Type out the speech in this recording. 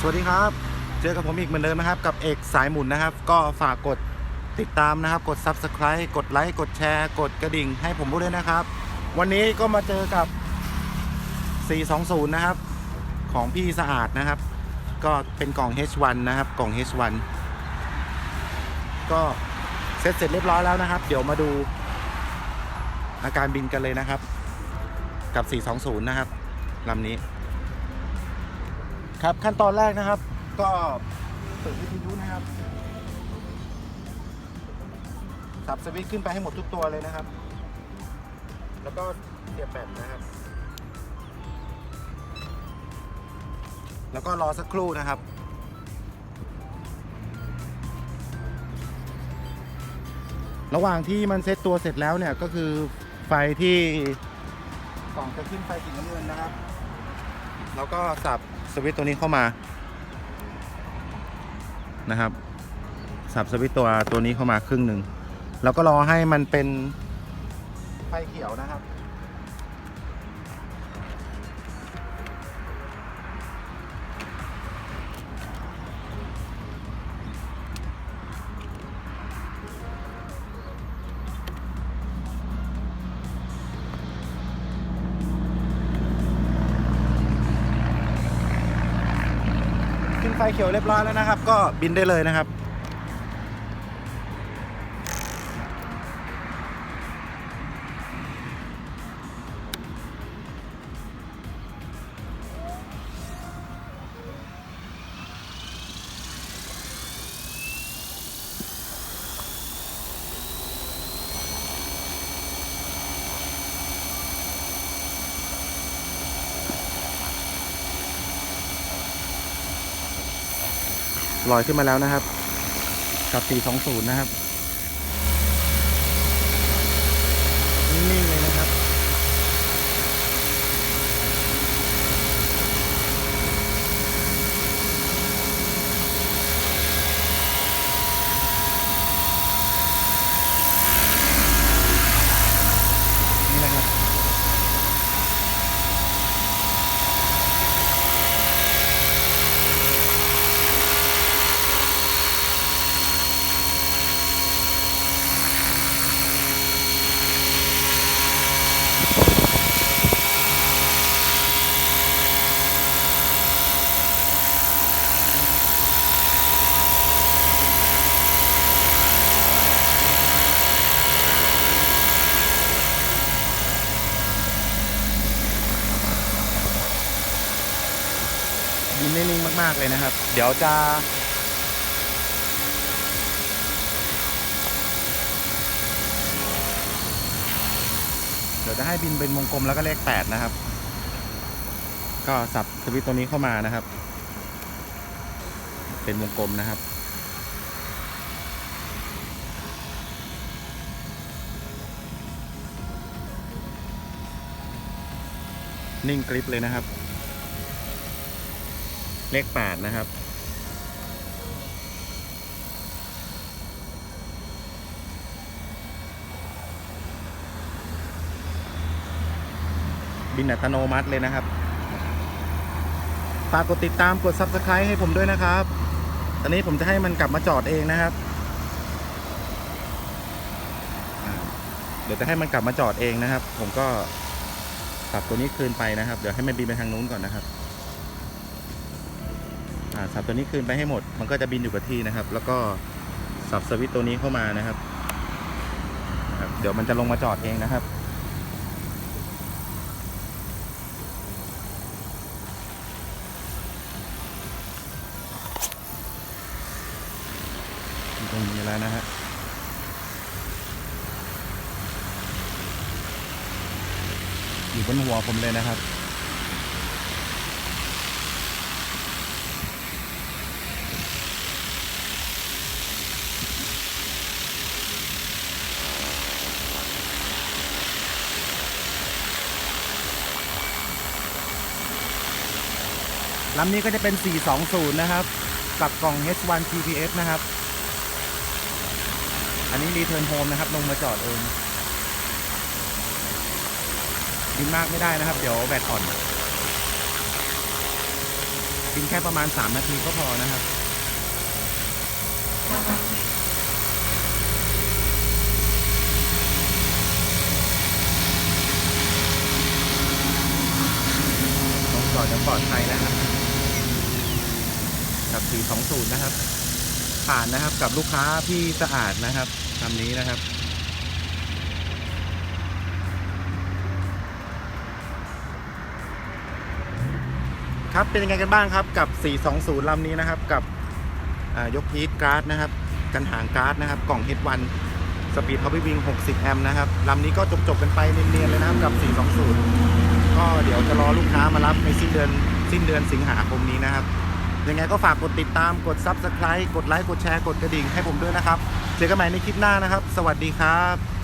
สวัสดีครับ เจอกับผมอีกเหมือนเดิมนะครับ กับเอกสายหมุนนะครับ ก็ฝากกดติดตามนะครับ กด Subscribe กดไลค์กดแชร์ กดกระดิ่งให้ผมด้วยนะครับ วันนี้ก็มาเจอกับ 420 นะครับ ของพี่สะอาดนะครับ ก็เป็นกล่อง H1 นะครับ กล่อง H1 ก็เสร็จเสร็จเรียบร้อยแล้วนะครับ เดี๋ยวมาดูอาการบินกันเลยนะครับ กับ 420 นะครับลำนี้ ครับขั้นตอนแรกนะครับ ก็เปิดวิทยุนะครับสับสวิตช์ขึ้นไปให้หมดทุกตัวเลยนะครับ แล้วก็เสียบแบตนะครับ แล้วก็รอสักครู่นะครับ ระหว่างที่มันเซตตัวเสร็จแล้วเนี่ยก็คือไฟที่กล่องจะขึ้นไฟสีน้ำเงินนะครับ แล้วก็สับสวิตตัวนี้เข้ามานะครับ สับสวิตตัวตัวนี้เข้ามาครึ่งหนึ่งแล้วก็รอให้มันเป็นไฟเขียวนะครับ ไฟเขียวเรียบร้อยแล้วนะครับ ก็บินได้เลยนะครับ ลอยขึ้นมาแล้วนะครับ กับ 420 นะครับ นิ่งเลย บินได้นิ่งมาก ๆ เลยนะครับ เดี๋ยวจะเดี๋ยวจะให้บินเป็นวงกลมแล้วก็เลขแปดนะครับ ก็สับสวิตตัวนี้เข้ามานะครับ เป็นวงกลมนะครับนิ่งกริปเลยนะครับ เลขแปดนะครับ บินอัตโนมัติเลยนะครับฝากกดติดตามกด Subscribe ให้ผมด้วยนะครับ ตอนนี้ผมจะให้มันกลับมาจอดเองนะครับ เดี๋ยวจะให้มันกลับมาจอดเองนะครับ ผมก็สับตัวนี้คืนไปนะครับ เดี๋ยวให้มันบินไปทางนู้นก่อนนะครับ สับตัวนี้คืนไปให้หมด มันก็จะบินอยู่กับที่นะครับ แล้วก็สับสวิตตัวนี้เข้ามานะครับ เดี๋ยวมันจะลงมาจอดเองนะครับตรงนี้แล้วนะฮะอยู่บนหัวผมเลยนะครับ ลำนี้ก็จะเป็น 420 นะครับ กับกล่อง H1 GPS นะครับ อันนี้รีเทิร์นโฮมนะครับ ลงมาจอดเองบินมากไม่ได้นะครับ เดี๋ยวแบตอ่อนบินแค่ประมาณ 3 นาทีก็พอนะครับลงจอดอย่างปลอดภัยนะครับ กับ420นะครับ ผ่านนะครับกับลูกค้าพี่สะอาดนะครับคำนี้นะครับครับเป็นยังไงกันบ้างครับกับ 420 ลำนี้นะครับกับยกพีทการ์ดนะครับ กันหางการ์ดนะครับ กล่อง H1 สปีดพาวเวอร์วิง 60 แอมป์นะครับลำนี้ก็จบๆกันไปเนียนๆเลยนะครับกับ 420 ก็เดี๋ยวจะรอลูกค้ามารับในสิ้นเดือนสิ้นเดือนสิงหาคมนี้นะครับ ยังไงก็ฝากกดติดตามกด Subscribe กดไลค์กดแชร์กดกระดิ่งให้ผมด้วยนะครับ เจอกันใหม่ในคลิปหน้านะครับ สวัสดีครับ